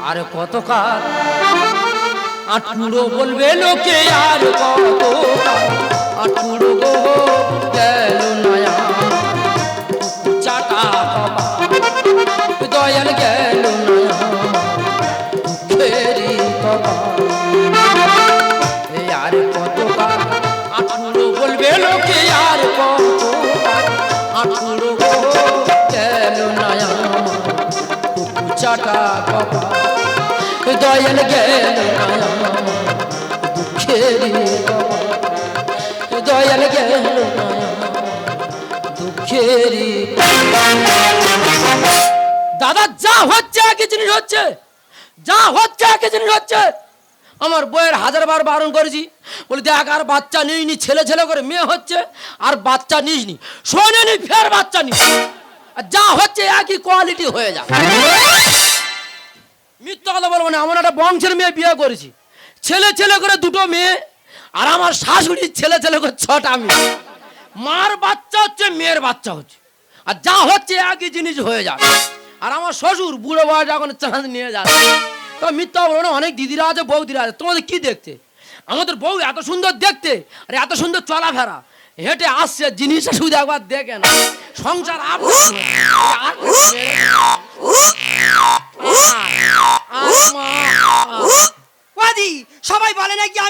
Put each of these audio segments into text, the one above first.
আর কতকাল? আটুড়ো বলবে লোকে আর কত আটুড়ো গো গেল দয়াল দাদা, যা হচ্ছে, একই জিনিস হচ্ছে। যা হচ্ছে, একই জিনিস হচ্ছে। আমার বইয়ের হাজার বার বারণ করেছি। বলি, দেখ, আর বাচ্চা নিইনি ছেলে ছেলে করে মেয়ে হচ্ছে, আর বাচ্চা নিসনি শোনেনি, ফের বাচ্চা নিস। যা হচ্ছে, একই কোয়ালিটি হয়ে যায় মিথ্যা বলব না, এমন একটা বংশের মেয়ে বিয়ে করেছি। ছেলে ছেলে করে দুটো মেয়ে, আর আমার শাশুড়ির ছেলে ছেলে করে ছটা মেয়ে। মার বাচ্চা হচ্ছে, মেয়ের বাচ্চা হচ্ছে। আর যা হচ্ছে, একই জিনিস হয়ে যাবে। আর আমার শ্বশুর বুড়ো বয়স এখন চাঁদ নিয়ে যাচ্ছে। তো মিথ্যা বলব না, অনেক দিদিরা আছে, বৌদিরা আছে। তোমাদের কি দেখতে? আমাদের বউ এত সুন্দর দেখতে, আর এত সুন্দর চলাফেরা। হেঁটে আসছে জিনিসটা শুধু একবার দেখে না। সংসার আপ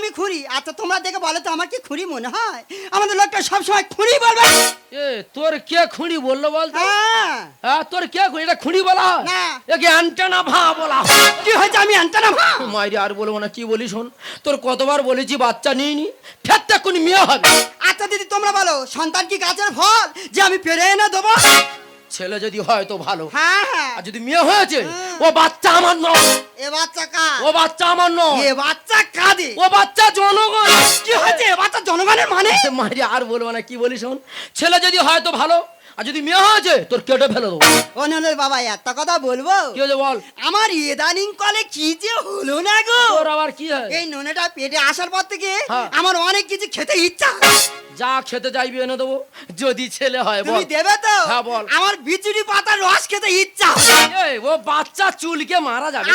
আমি খুঁড়ি। আচ্ছা তোমরা দেখে বলো তো আমার কি খুঁড়ি মনে হয়? আমাদের লোকটা সবসময় খুঁড়ি বলবে। এ তোর কে খুঁড়ি বলল বলতো? হ্যাঁ। হ্যাঁ তোর কে খুঁড়ি? এটা খুঁড়ি বলা হয়? না। একে অ্যান্টেনা ভা বলা হয়। কি হয়েছে? আমি আনতে না মা মাইরি আর বলব না কি বলি শোন? তোর কতবার বলেছি বাচ্চা নিইনি ফেরতে কোন মেয়ে হবে। আচ্ছা দিদি তোমরা বলো সন্তান কি গাছের ফল যে আমি পেরে এনে দেবো? ছেলে যদি হয় তো ভালো। হ্যাঁ হ্যাঁ। আর যদি মেয়ে হয়েছে ও বাচ্চা আমার নয়। এ বাচ্চা কা ও বাচ্চা আমার নয়। এ বাচ্চা কাদে ও বাচ্চা জনগণ। কি হয়েছে? এ বাচ্চা জনগণের মানে? মারি আর বলব না কি বলি শোন? ছেলে যদি হয় তো ভালো। আর যদি মেয়ে হয়েছে তোর কেটে ফেলে দেবো। ও বাবা একটা কথা বলব? কি হয়েছে বল? আমার ইদানিং কলে কি যে হলো না গো? তোর আবার কি হয়? এই নোনেটা পেটে আসার পর থেকে হ্যাঁ। আমার অনেক কিছু খেতে ইচ্ছা যা খেতে চাইবি এনে দেবো যদি ছেলে হয় বল। তুমি দেবে তো? হ্যাঁ, বল। আমার বিচুরি পাতার রস খেতে ইচ্ছা ও বাচ্চা চুলকে মারা যাবে।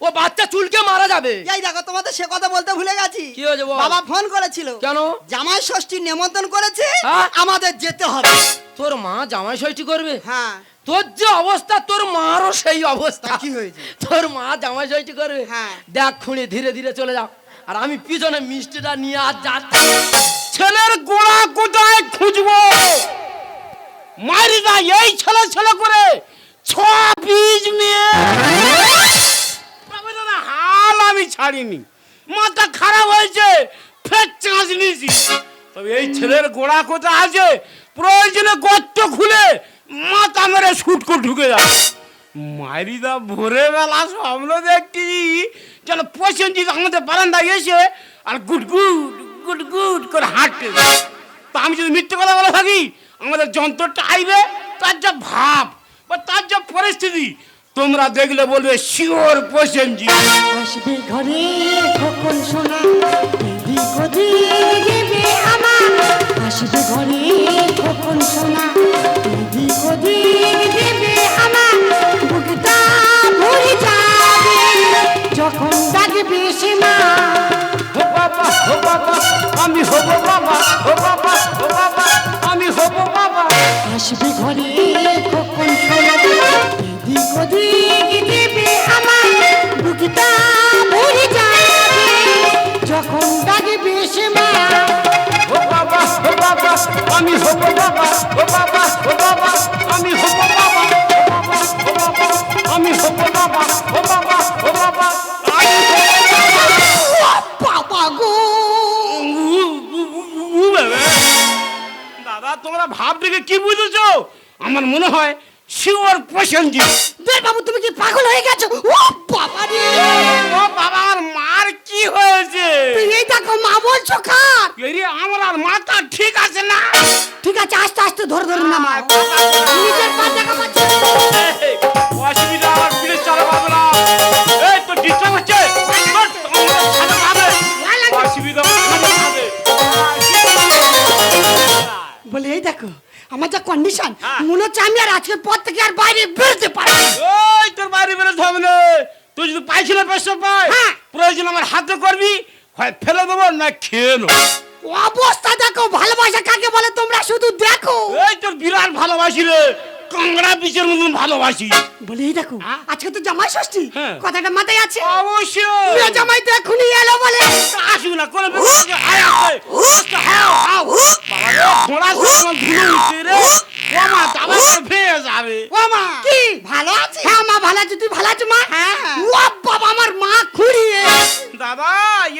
ও বাচ্চা চুলকে মারা যাবে। এই দেখো তোমাদের সে কথা বলতে ভুলে গেছি। কি হয়েছে বাবা ফোন করেছিল। কেন? জামাই ষষ্ঠীর নেমন্তন্ন করেছে হ্যাঁ? আমাদের যেতে হবে। তোর মা জামাই ষষ্ঠী করবে? হ্যাঁ। তোর যে অবস্থা তোর মারও সেই অবস্থা। কি হয়েছে? তোর মা জামাই ষষ্ঠী করবে? হ্যাঁ। দেখ খুঁড়ে ধীরে ধীরে চলে যাও। আর আমি পিছনে মিষ্টিটা নিয়ে আর যাচ্ছি। ছেলের গোড়া কোথায় খুঁজবো। মারি না এই ছেলে ছেলে করে। ছ পিস মেয়ে। আমি ছাড়িনি। মাথা খারাপ হয়েছে, ফের নিয়েছি। তবে এই ছেলের গোড়া কোথা আছে? প্রয়োজনে গর্ত খুলে মাথা মেরে শুট করে ঢুকে যাবে মারিদা ভোরবেলা স্বপ্ন দেখছি যেন পছন্দ আমাদের বারান্দায় এসে আর গুড গুড গুড গুড করে হাঁটতে তা আমি যদি মিথ্যে কথা বলে থাকি, আমাদের যন্ত্রটা আইবে, তার যা ভাব বা তার যা পরিস্থিতি তোমরা দেখলে বলবে শিওর আসবে ঘরে কখন শোনা আসবে ঘরে কখন শোনা এদিক ওদিক দেবে আমার। বুকটা ভরে যাবে যখন ডাকবে সে মা। ও বাবা ও বাবা আমি হব বাবা ও বাবা ও বাবা আমি হব বাবা। আসবে ঘরে ডাকবে ও বাবা ও বাবা আমি হব বাবা ও বাবা ও বাবা আমি হব বাবা ও বাবা আমি হব বাবা ও বাবা ও বাবা আমি হব বাবা। বাবা গো। উ, উ, উ, উ, বাবা। দাদা তোমরা ভাব দেখে কি বুঝেছ? আমার মনে হয় শিওর পছন্দ বে বাবু তুমি কি পাগল হয়ে গেছো? ও বাবা রে। ও বাবা আমার মার কি হয়েছে? দেখো মা বলছো কার? এরি আমার আর মাথা ঠিক আছে না। ঠিক আছে আস্তে আস্তে ধরে ধরে নামা নিজের পা দেখা পাচ্ছে। অসুবিধা আমার ফিরে চলো বাবরা এই তো ডিস্টার্ব হচ্ছে। পাবে। অসুবিধা বলে এই দেখো আমার যা কন্ডিশন হ্যাঁ। মনে হচ্ছে আমি আর আজকের পর থেকে আর বাইরে বেরোতে পারব না। ওই তোর বাইরে বেরোতে হবে না। তুই যদি পাইছিল পেশাব পাই হ্যাঁ। প্রয়োজন আমার হাতে করবি। হয় ফেলে দেবো না খেয়ে নেব? অবস্থা দেখো ভালোবাসা কাকে বলে তোমরা? শুধু দেখো। এই তোর বিরাট ভালোবাসি রে। কাংড়া বিচের মতন ভালোবাসি। বলে এই দেখো আজকে তো জামাই ষষ্ঠী। হ্যাঁ। কথাটা মাথায় আছে? অবশ্যই। মেয়ে জামাই তো এখনই এলো বলে। আসুক না কোনো রে, ঘোড়া ধুলো উঠছে রে। ও মা, দাবা করে ভেঙে যাবে। ও মা কি? ভালো আছে হ্যাঁ মা ভালো আছি তুই ভালো আছো মা? হ্যাঁ। ও বাবা আমার মা খুঁড়িয়ে দাদা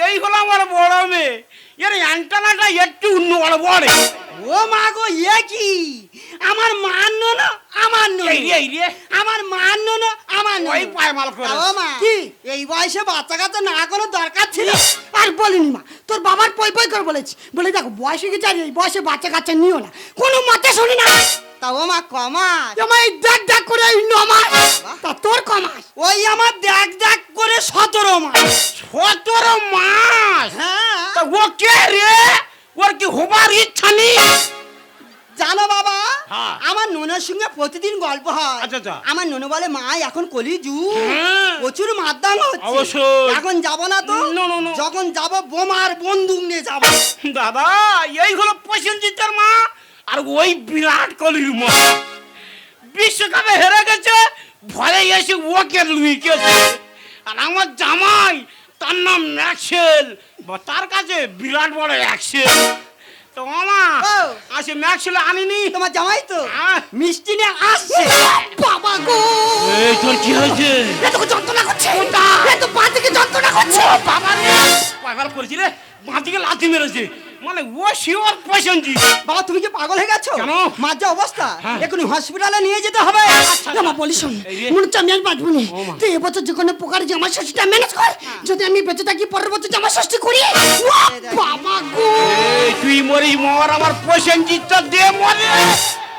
এই হলো আমার বড় মেয়ে। এর অ্যান্টানাটা একটু অন্য বড় বড়। ও মা গো এ কি? আমার মান্য না আমার নয় এই রে এই রে। আমার মান্য না আমার ওই নয় পায়মাল করে ও মা কি? এই বয়সে বাচ্চা কাচ্চা না কোনো দরকার ছিল। আর বলিনি মা তোর বাবার পই পই করে বলেছি। বলে দেখো বয়সে কি আর এই বয়সে বাচ্চা কাচ্চা নিও না। কোনো মতে শুনি না। তা ও মা কমা তোমার এই দেখ দেখ করে এই নমাস। তা তোর কমাস। ওই আমার দেখ দেখ করে সতেরো মাস। সতেরো মাস? হ্যাঁ। তা ও কে রে? ওর কি হবার ইচ্ছা নেই? জানো বাবা। আমার ননের সঙ্গে প্রতিদিন গল্প হয়। আচ্ছা, আচ্ছা। আমার ননু বলে মা এখন কলি যু হ্যাঁ। প্রচুর মারদান হচ্ছে। এখন যাব না তো. যখন যাব বোমার বন্দুক নিয়ে যাব। দাদা এই হলো প্রসেনজিতের মা আর ওই বিরাট কোহলির মা। বিশ্বকাপে হেরে গেছে ভয়ে এসে ওকে লুইকেছে। আর আমার জামাই তার নাম ম্যাক্সেল বা তার কাছে বিরাট বড় অ্যাক্সেল তো মামা আসে ম্যাক্সেল আনিনি। তোমার জামাই তো? হ্যাঁ। মিষ্টি নিয়ে আসছে। বাবা গো। এই তোর কি হয়েছে? এত যন্ত্রণা করছে? এত পা থেকে যন্ত্রণা করছে? বাবা রে। পাগল করেছি রে? বাঁদিকে লাথি মেরেছে। মানে ও শিওর বাবা তুমি কি পাগল হয়ে গেছো? কেন? মার যা অবস্থা। হ্যাঁ। এখনই হসপিটালে নিয়ে যেতে হবে। না মা বলি শোন মনে হচ্ছে আমি আর বাঁচবো না। তুই এবছর যে কোনো প্রকার জামা ষষ্ঠীটা ম্যানেজ কর যদি আমি বেঁচে থাকি পরের বছর জামা ষষ্ঠী করি? বাবা গো। তুই মরি, মর, আমার প্রসেনজিৎটা দে মরে।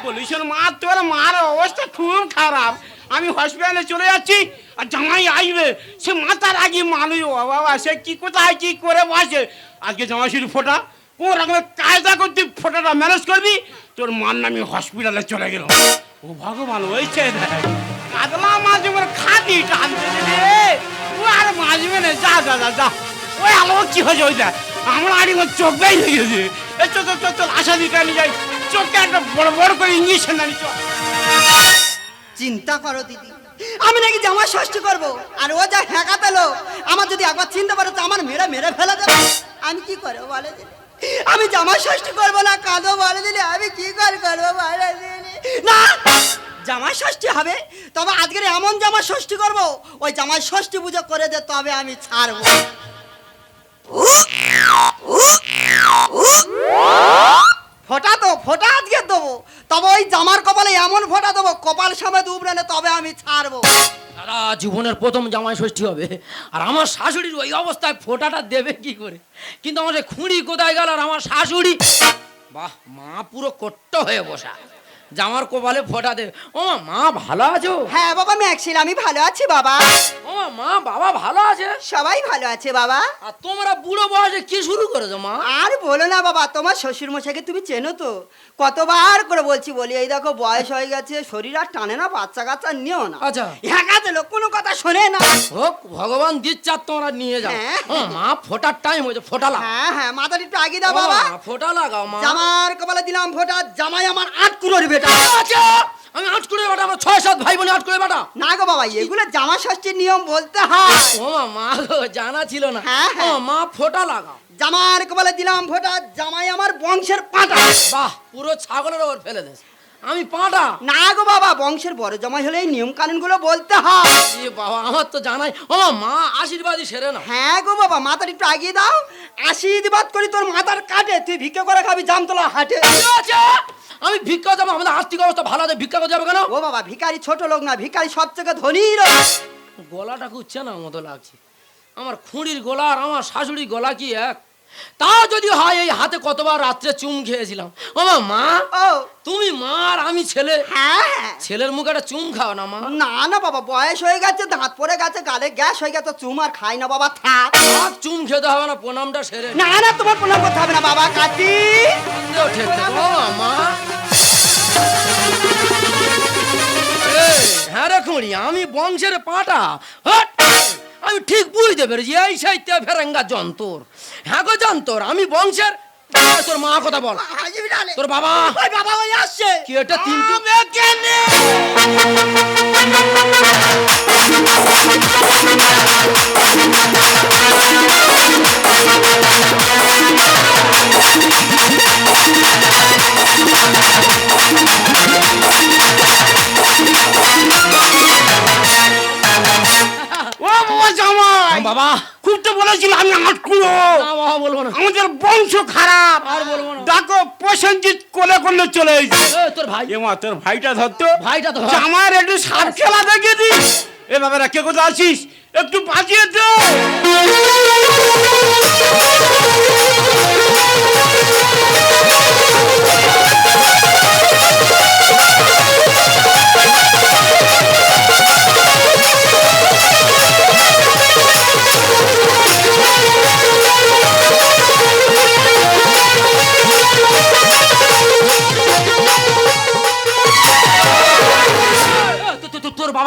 বলিস মা, তোর মার অবস্থা খুব খারাপ। আমি হসপিটালে চলে যাচ্ছি, আর জামাই আসবে। সে মাথার আগে মানুষ বাবা, সে কি কোথায়, কি করে বসে? আজকে জামাই শুধু ফোটা। কোন রকমের কায়দা করতে ফোটাটা ম্যানেজ করবি? তোর মার নামে হসপিটালে চলে গেল। ও ভগবান, ওই দেখ, কাতলা মাছ এবার খাটি টানতে ও আর মাছবে না। যা যা যা যা। ওই আলো কি হয়েছে, ওই আমরা আড়ি আমার চোখটাই লেগেছে এই চল চল চল চল আশা দিকে নিয়ে যাই। চোখটা একটা বড় বড় করে ইঞ্জেকশন আনি চল। চিন্তা করো দিদি, আমি নাকি জামা ষষ্ঠী করব, আর ও যা হ্যাঁকা পেল, আমার যদি একবার চিনতে পারো তো আমার মেরে মেরে ফেলে দেবে। আমি কি করব বলে দিলে আমি জামা ষষ্ঠী করব না কাঁদো বলে দিলে আমি কি করে করব বলে দিলে না জামা ষষ্ঠী হবে, তবে আজকের এমন জামা ষষ্ঠী করব, ওই জামা ষষ্ঠী পুজো করে দে, তবে আমি ছাড়বো। ফোটা তো, ফোটা আজকে দেবো। তবে ওই জামার কপালে এমন ফোটা দেবো, কপাল সমেত উবরে নে তবে আমি ছাড়বো। সারা জীবনের প্রথম জামাই ষষ্ঠী হবে। আর আমার শাশুড়ির ওই অবস্থায় ফোঁটাটা দেবে কি করে? কিন্তু আমার খুঁড়ি কোথায় গেল আর আমার শাশুড়ি? বাহ, মা পুরো কট্ট হয়ে বসা। জামার কপালে ফোঁটা দেবে ও মা, ভালো আছো? হ্যাঁ বাবা ম্যাক্সিল আমি ভালো আছি বাবা। ও মা, বাবা ভালো আছে? সবাই ভালো আছে বাবা। আর তোমরা বুড়ো বয়সে কি শুরু করেছ মা? আর বলো না বাবা তোমার শ্বশুর মশাইকে তুমি চেনো তো? কতবার করে বলছি বলি এই দেখো বয়স হয়ে গেছে শরীর আর টানে না বাচ্চা কাচ্চা নিও না। আচ্ছা। হ্যাঁ দিল কোনো কথা শোনে না। হোক ভগবান দিচ্ছে তোমরা নিয়ে যাও। হ্যাঁ। মা ফোটার টাইম হয়েছে ফোটা লাগা হ্যাঁ হ্যাঁ মাথাটা একটু আগে দাও বাবা। ফোটা লাগাও মা। জামার কপালে দিলাম ফোটা জামাই আমার আট কুড়োর বেটা। আচ্ছা আমি আট করে বাটা আমার ছয় সাত ভাই বোনে আট করে বাটা। না গো বাবা এগুলো জামা ষষ্ঠীর নিয়ম বলতে হয়। ও মা, মা গো জানা ছিল না। হ্যাঁ, ও হ্যাঁ। মা ফোটা লাগাও। জামার কপালে দিলাম ফোটা। জামাই আমার বংশের পাটা। বাহ পুরো ছাগলের ওপর ফেলে দেস আমি পাটা। না গো বাবা বংশের বড় জামাই হলে এই নিয়ম কানুনগুলো বলতে হয়। এ বাবা আমার তো জানাই। ও মা, মা আশীর্বাদই সেরে না হ্যাঁ গো বাবা মাথার একটু আগিয়ে দাও। আশীর্বাদ করি তোর মাথার কাটে তুই ভিক্ষা করে খাবি জামতলা হাটে। আমি ভিক্ষা যাব আমাদের আর্থিক অবস্থা ভালো আছে ভিক্ষা করতে যাবে কেন? ও বাবা ভিকারি ছোট লোক না ভিখারি সব থেকে ধনী লোক। গলাটা খুঁজছে না মতো লাগছে। আমার খুঁড়ির গলা আর আমার শাশুড়ির গলা কি এক? তা যদি হয় এই হাতে কতবার রাত্রে চুম খেয়েছিলাম। ও মা, তুমি মা আর আমি ছেলে। হ্যাঁ হ্যাঁ। ছেলের মুখে একটা চুম খাও না মা। না না বাবা বয়স হয়ে গেছে দাঁত পড়ে গেছে গালে গ্যাস হয়ে গেছে চুম আর খাই না বাবা থাক। আর চুম খেতে হবে না প্রণামটা সেরে না না তোমার প্রণাম করতে হবে না বাবা কাটি ও মা। এই, হ্যাঁ রে খুঁড়ি আমি বংশের পাটা। হট! আমি ঠিক বুঝতে পেরেছি এই সাহিত্য ফেরাঙ্গা যন্তর। হ্যাঁ গো যন্তর আমি বংশের তোর মা কথা বল। তোর বাবা। বাবা ওই আসছে। কি এটা তিনটে আমাদের বংশ খারাপ। আর বলব না। ডাকো প্রসঞ্জিৎ কোলে করলে চলে এসে। এ, তোর ভাই। এ মা তোর ভাইটা ধরতো। ভাইটা তো আমার একটু সাপ খেলা দেখে দিস। এ বাবারা কে কোথায় আছিস? একটু বাজিয়ে দে।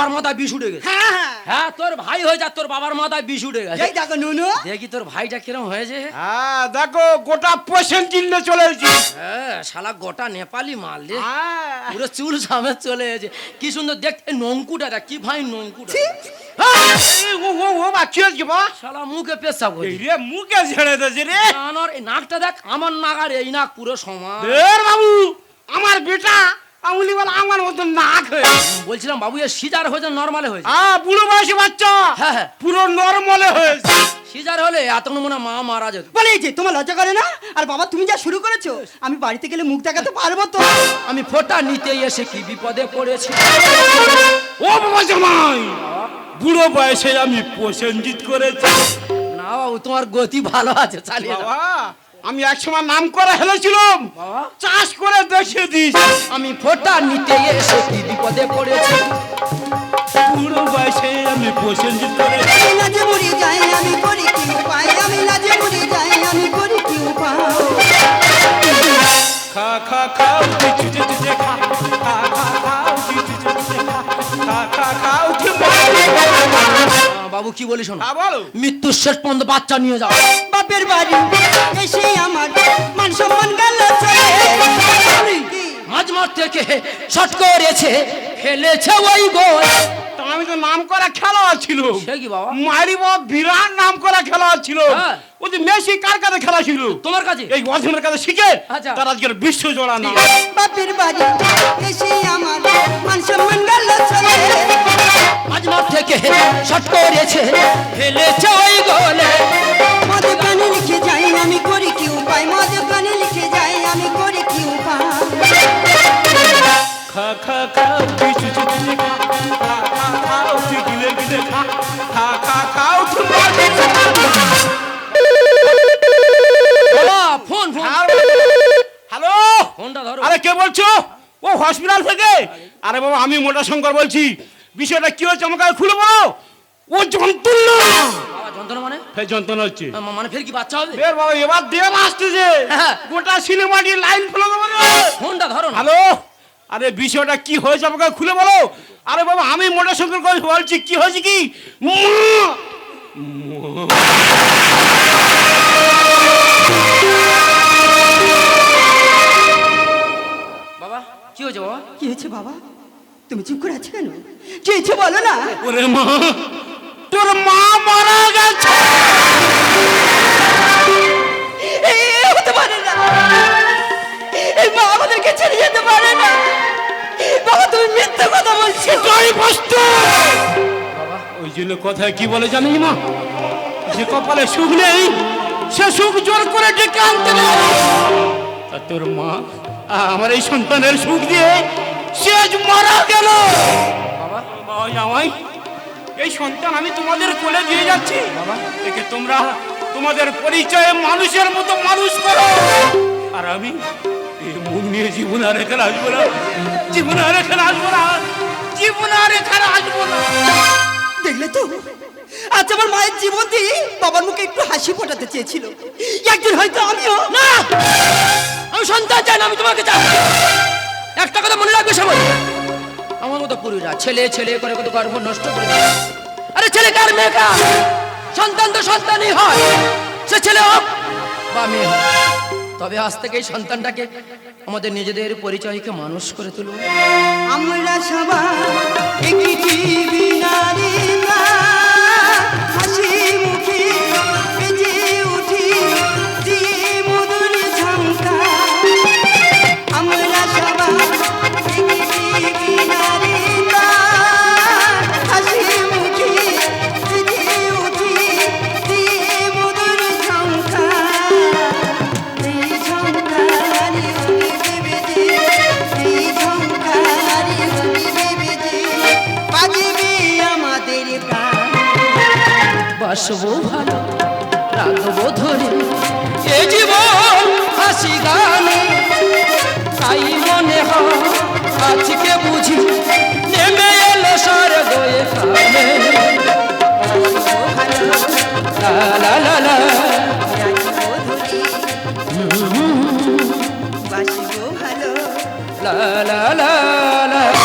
বাবার মাথায় বিষ উঠে গেছে। হ্যাঁ হ্যাঁ। হ্যাঁ তোর ভাই হয়ে যা তোর বাবার মাথায় বিষ উঠে গেছে। এই দেখো নুনু। দেখি তোর ভাইটা কিরম হয়েছে। হ্যাঁ দেখো গোটা প্রসেনজিৎ নিয়ে চলে এসেছিস হ্যাঁ শালা গোটা নেপালি মাল রে। হ্যাঁ। পুরো চুল সামনে চলে এসেছে। কি সুন্দর দেখতে নঙ্কুটা দেখ, কি ভাই নঙ্কুটা মুখে পেশাব রে মুখে দিয়েছে রে। নাকটা দেখ আমার নাক এই নাক পুরো সমান। বাবু আমার বেটা আঙুলি বলে আমার মতো নাক হয়ে বলছিলাম বাবু এ সিজার হয়েছে নর্মালে হয়েছে। আ বুড়ো বয়সী বাচ্চা। হ্যাঁ, হ্যাঁ। পুরো নরমালে হয়েছে। সিজার হলে মনে মা মারা যেত। বলে এই যে তোমার লজ্জা করে না? আর বাবা তুমি যা শুরু করেছ আমি বাড়িতে গেলে মুখ দেখাতে পারব তো? আমি ফোটা নিতে এসে কি বিপদে পড়েছি? ও বাবা জামাই বুড়ো বয়সে আমি প্রসেনজিৎ করেছি। না বাবু তোমার গতি ভালো আছে চালিয়ে বাবা আমি এক সময় নাম করা হেলেছিলাম। চাষ করে দেখে দিস আমি ফোটা নিতে এসে কি বিপদে পড়েছি। বুড়ো বয়সে আমি প্রসেনজিৎ করে আমি লাজে মরি যাই আমি করি কি উপায়? আমি লাজে মরি যাই আমি করি কি উপায়? খা খা খা খা। কি বলি শোনো? হ্যাঁ বলো। মৃত্যুর শেষ পর্যন্ত বাচ্চা নিয়ে যাও। বাপের বাড়ি এসে আমার মান সম্মান গেল চলে। কি? মাঝ মাঠ থেকে শট করেছে ফেলেছে ওই গোল। আমি তো নাম করা খেলা ছিল সে কি বাবা? মারি বাবা বিরাট নাম করা খেলা ছিল হ্যাঁ। ওই যে মেসি কার কাছে খেলা ছিল তোমার কাছে? এই অধমের কাছে শিখে আচ্ছা। তার আজকের বিশ্ব জোড়া না বাপের বাড়ি এসে আমার মান সম্মান গেল চলে মাঝ মাঠ থেকে শট করেছে ফেলেছে ওই গোলে। মদে প্রাণে লিখে যাই আমি করি কি উপায়? মদে প্রাণে লিখে যাই আমি করি কি উপায়? খা খা খাও কিছু কিছু হসপিটাল থেকে? আরে বাবা আমি মোটা শঙ্কর বলছি। বিষয়টা কি হচ্ছে আমাকে খুলে বলো? ও যন্ত্রণা। যন্ত্রণা মানে? ফের যন্ত্রণা হচ্ছে। মানে ফের কি বাচ্চা হবে? ফের বাবা এবার দেব আসতেছে হ্যাঁ। গোটা সিনেমাটি লাইন খুলে দেবো। ফোনটা ধরো হ্যালো? আরে বিষয়টা কি হয়েছে আমাকে খুলে বলো? আরে বাবা আমি মোটা শঙ্কর বলছি কি হয়েছে কি? মা! হয়েছে বাবা কি হয়েছে বাবা? তুমি চুপ করে আছো কেন? কি হয়েছে বলো না? ওরে মা তোর মা মারা গেছে। হতে পারে না। এই মা আমাদেরকে ছেড়ে যেতে পারে না। বাবা তুমি মিথ্যে কথা বলছো। ওই জন্য কথায় কি বলে জানিস মা? যে কপালে সুখ নেই সে সুখ জোর করে ডেকে আনতে তোর মা আমার এই সন্তানের সুখ দিয়ে সে আজ মারা গেল। বাবা। বাবা জামাই এই সন্তান আমি তোমাদের কোলে দিয়ে যাচ্ছি। বাবা। একে তোমরা তোমাদের পরিচয়ে মানুষের মতো মানুষ করো। আর আমি এই মুখ নিয়ে জীবন আর এখানে আসব না। জীবন আর এখানে আসব না। জীবন আর এখানে আসব না। দেখলে তো? আজ আমার মায়ের জীবন দিয়ে বাবার মুখে একটু হাসি ফোটাতে চেয়েছিল। একদিন হয়তো আমিও। না! আমি সন্তান চাই না, আমি তোমাকে চাই। একটা কথা মনে রাখবে সবাই আমার মতো পুরুষরা, ছেলে ছেলে, করে কত গর্ভ নষ্ট করে। আরে ছেলেকে আর মেয়েকা সন্তান তো সন্তানই হয়। সে ছেলে হোক বা মেয়ে হোক, তবে আজ থেকে এই সন্তানটাকে আমাদের নিজেদের পরিচয়কে মানুষ করে তুলব আমরা সবাই বাসবো ভালো রাখব ধরে। এ জীবন হাসি গানে তাই মনে হয় আজকে বুঝি নেমে এলো সার গয়ে কানে লা লা লা লা। ভালো। লা লা লা।